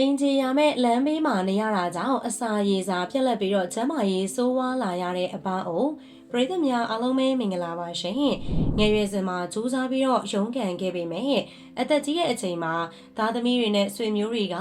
အင်ဂျီယာမဲ့လမ်းဘေးမှာနေရတာကြောင့်အစာရေစာပြက်လက်ပြီးတော့ကျန်းမာရေးဆိုးဝါးလာရတဲ့အပအုပ်ပရိသတ်များအားလုံးပဲမင်္ဂလာပါရှင်ငယ်ရွယ်စဉ်မှာစူးစမ်းပြီးတော့ရုန်းကန်ခဲ့ပေမဲ့အသက်ကြီးတဲ့အချိန်မှာသားသမီးတွေနဲ့ဆွေမျိုးတွေက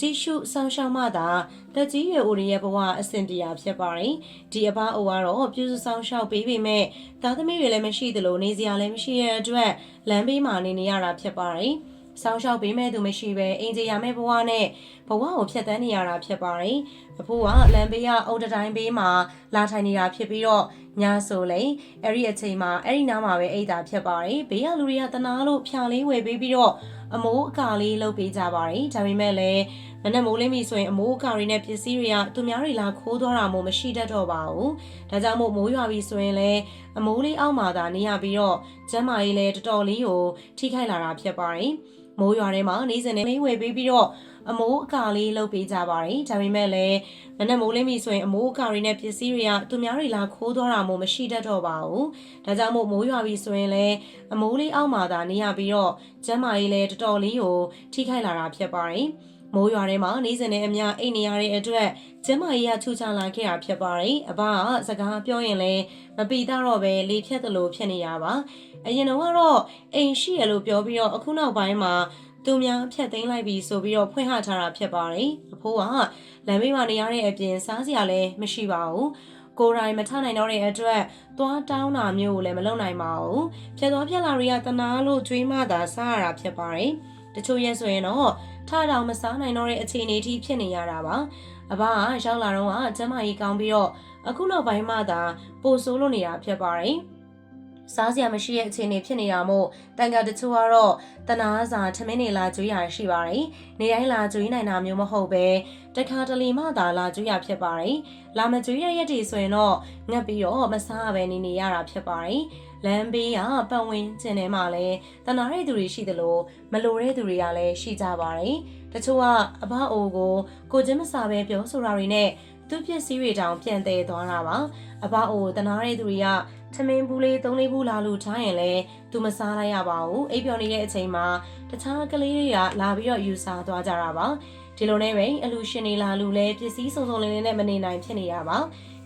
ကြည့်ရှုဆောင်ရှောက်မှသာတက်ကြီးရွယ်အိုတွေရဲ့ဘဝအဆင်ပြေတာဖြစ်ပါတယ်ဒီအပအုပ်ကတော့ပြုစုဆောင်ရှောက်ပေးပေမဲ့သားသမီးတွေလည်းမရှိသလိုနေစရာလည်းမရှိတဲ့အတွက်လမ်းဘေးမှာနေနေရတာဖြစ်ပါတယ် ဆောင်းလျှောက်ပေးမဲ့သူမရှိပဲအင်ဂျီရမဲ့ဘဝနဲ့ဘဝကိုဖျက်ဆီးနေရတာဖြစ်ပါတယ်။အဖိုးကလမ်းဘေးကအုတ်တတိုင်းဘေးမှာလာထိုင်နေတာဖြစ်ပြီးတော့ ညဆိုလေအဲ့ဒီအချိန်မှာအဲ့ဒီနားမှာပဲအိတ်တာဖြစ်ပါတယ်။ဘေးကလူတွေကတနာလို့ဖြာလေးဝယ်ပေးပြီးတော့အမိုးအကာလေးလုပ်ပေးကြပါတယ်။ဒါပေမဲ့လည်းမနဲ့မိုးလင်းပြီဆိုရင်အမိုးအကာတွေနဲ့ပစ္စည်းတွေကသူများတွေလာခိုးသွားတာမျိုးမရှိတတ်တော့ပါဘူး။ဒါကြောင့်မို့မိုးရွာပြီဆိုရင်လည်းအမိုးလေးအောက်မှာသာနေရပြီးတော့ကျမ်းမာရေးလည်းတော်တော်လေးကိုထိခိုက်လာတာဖြစ်ပါတယ်။ မိုးရွာထဲမှာနေစဉ်နဲ့ဝယ်ပေးပြီးတော့အမိုးအကာလေးလုပ်ပေးကြပါတယ်ဒါပေမဲ့လည်းမနက်မိုးလင်းပြီဆိုရင်အမိုးအကာတွေနဲ့ပစ္စည်းတွေကသူများတွေလာခိုးသွားတာမျိုးမရှိတတ်တော့ပါဘူးဒါကြောင့်မို့မိုးရွာပြီဆိုရင်လည်းအမိုးလေးအောက်မှာသာနေရပြီးတော့ကျမ်းမာရေးလည်းတော်တော်လေးကိုထိခိုက်လာတာဖြစ်ပါတယ် မိုးရွာထဲမှာနေစဉ်နဲ့အများအိတ်နေရတဲ့အတွက်ကျမကြီးကချူချလာခဲ့တာဖြစ်ပါတယ်အဘကစကားပြောရင်လည်းမပီတော့ပဲလေဖြတ်တယ်လို့ဖြစ်နေရပါအရင်တော့ကတော့အိမ်ရှိရလို့ပြောပြီးတော့အခုနောက်ပိုင်းမှာသူများဖြတ်သိမ်းလိုက်ပြီးဆိုပြီးတော့ဖွင့်ဟထားတာဖြစ်ပါတယ်အဖိုးကလမ်းဘေးမှာနေရတဲ့အပြင်စားစရာလည်းမရှိပါဘူးကိုယ်တိုင်မထနိုင်တော့တဲ့အတွက်သွားတောင်းတာမျိုးကိုလည်းမလုပ်နိုင်ပါဘူးဖြတ်သွားဖြတ်လာတွေကတနာလို့ကျွေးမသာစားရတာဖြစ်ပါတယ်တချို့ရဲ့ဆိုရင်တော့ ထတောင်မစားနိုင်တော့တဲ့အခြေအနေအထိဖြစ်နေရတာပါအဘကရောက်လာတော့ကကျမကြီးကောင်းပြီးတော့အခုနောက်ပိုင်းမှသာပိုဆိုးလို့နေတာဖြစ်ပါတယ် စားစရာမရှိတဲ့အခြေအနေဖြစ်နေတာမို့တန်ကတချို့ကတော့တနာစာထမင်းနေလာကျွေးရရှိပါတယ်။နေတိုင်းလာကျွေးနိုင်တာမျိုးမဟုတ်ပဲတခါတလေမှသာလာကျွေးရဖြစ်ပါတယ်။လာမကျွေးရရက်တွေဆိုရင်တော့ငတ်ပြီးတော့မစားပဲနေနေရတာဖြစ်ပါတယ်။လမ်းဘေးကပတ်ဝန်းကျင်ထဲမှာလည်းတနာတဲ့သူတွေရှိသလိုမလိုတဲ့သူတွေကလည်းရှိကြပါတယ်။တချို့ကအဘအိုကိုကိုချင်းမစာပဲပြောဆိုတာတွေနဲ့ သူပစ္စည်းတွေတောင်ပြန်သေးသွားတာပါ။အဘအိုတနာတဲ့သူတွေကထမင်းဘူးလေးသုံးလေးဘူးလာလို့ထားရင်လည်းသူမစားလိုက်ရပါဘူးအိပ်ပျော်နေတဲ့အချိန်မှာတခြားကလေးတွေကလာပြီးတော့ယူစားသွားကြတာပါဒီလိုနဲ့ပဲအလူရှင်တွေလာလူလဲပစ္စည်းစုံစုံလင်းလင်းနဲ့မနေနိုင်ဖြစ်နေရပါ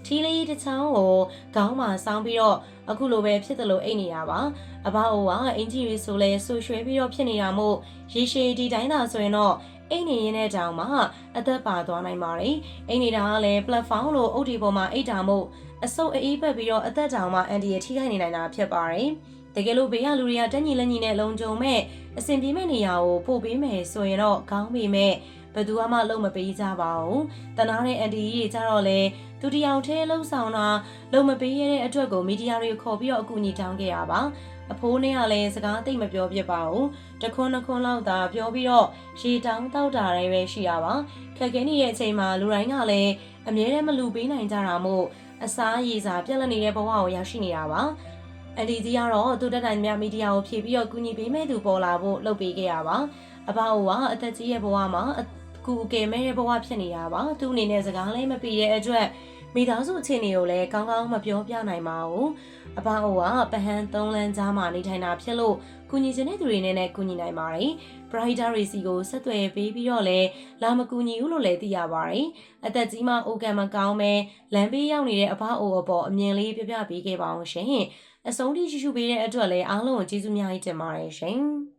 ထီးလေးတစ်ချောင်းကိုခေါင်းမှာစောင်းပြီးတော့အခုလိုပဲဖြစ်တယ်လို့အိတ်နေရပါအဘအိုကအင်ကြီးရီဆိုလဲဆူရွှဲပြီးတော့ဖြစ်နေတာမို့ရေရှည်ဒီတိုင်းသာဆိုရင်တော့ အိတ်နေရင်းတဲ့တောင်မှအသက်ပါသွားနိုင်ပါတယ်အိတ်နေတာကလည်း platform လို့အုတ်ဒီပေါ်မှာအိတ်တာမို့အဆုပ်အေးပတ်ပြီးတော့အသက်တောင်မှအန်ဒီရထိခိုက်နေနိုင်တာဖြစ်ပါတယ်တကယ်လို့ဘေးကလူတွေကတက်ညီလက်ညီနဲ့လုံခြုံမဲ့အဆင်ပြေမဲ့နေရာကိုပို့ပေးမယ်ဆိုရင်တော့ကောင်းပေမဲ့ဘယ်သူမှလုံမပေးကြပါဘူးတနာတဲ့အန်ဒီကြီးကြတော့လေ သူတယောက်တည်းလှုပ်ဆောင်တာလုံမပေးရတဲ့အတွက်ကိုမီဒီယာတွေခေါ်ပြီးတော့အကူအညီတောင်းခဲ့ရပါအဖိုးနဲ့ကလည်းစကားသိမ့်မပြောပြပါဘူးတခွန်းနှခွန်းလောက်သာပြောပြီးတော့ရေတောင်းတောက်တာတွေပဲရှိရပါခက်ခဲနေတဲ့အချိန်မှာလူတိုင်းကလည်းအမြဲတမ်းမလူပေးနိုင်ကြတာမို့အစားရည်စာပြက်လက်နေတဲ့ဘဝကိုရောက်ရှိနေတာပါအန်ဒီကြီးကတော့သူတက်တိုင်များမီဒီယာကိုဖြည့်ပြီးတော့ကူညီပေးမဲ့သူပေါ်လာဖို့လုပ်ပေးခဲ့ရပါအဘအိုကအသက်ကြီးရဲ့ဘဝမှာကူကယ်မဲ့ရဲ့ဘဝဖြစ်နေတာပါသူအနေနဲ့စကားလည်းမပြည့်ရဲ့အတွက် မိသားစုအခြေအနေကိုလည်းကောင်းကောင်းမပြောပြနိုင်ပါဘူးအဘအိုကပဟန်သုံးလမ်းကြားမှာနေထိုင်တာဖြစ်လို့ကူညီခြင်းတဲ့သူတွေနဲ့လည်းကူညီနိုင်ပါတယ်။ Brighter တွေစီကိုဆက်သွယ်ပေးပြီးတော့လည်းလာမကူညီဘူးလို့လည်းသိရပါတယ်။အသက်ကြီးမှအိုကန်မကောင်းပဲလမ်းဘေးရောက်နေတဲ့အဘအိုအပေါ်အမြင်လေးပြပြပေးခဲ့ပါအောင်ရှင်။အဆုံးထိရှိရှိပေးတဲ့အတွက်လည်းအားလုံးကိုကျေးဇူးများကြီးတင်ပါတယ်ရှင်။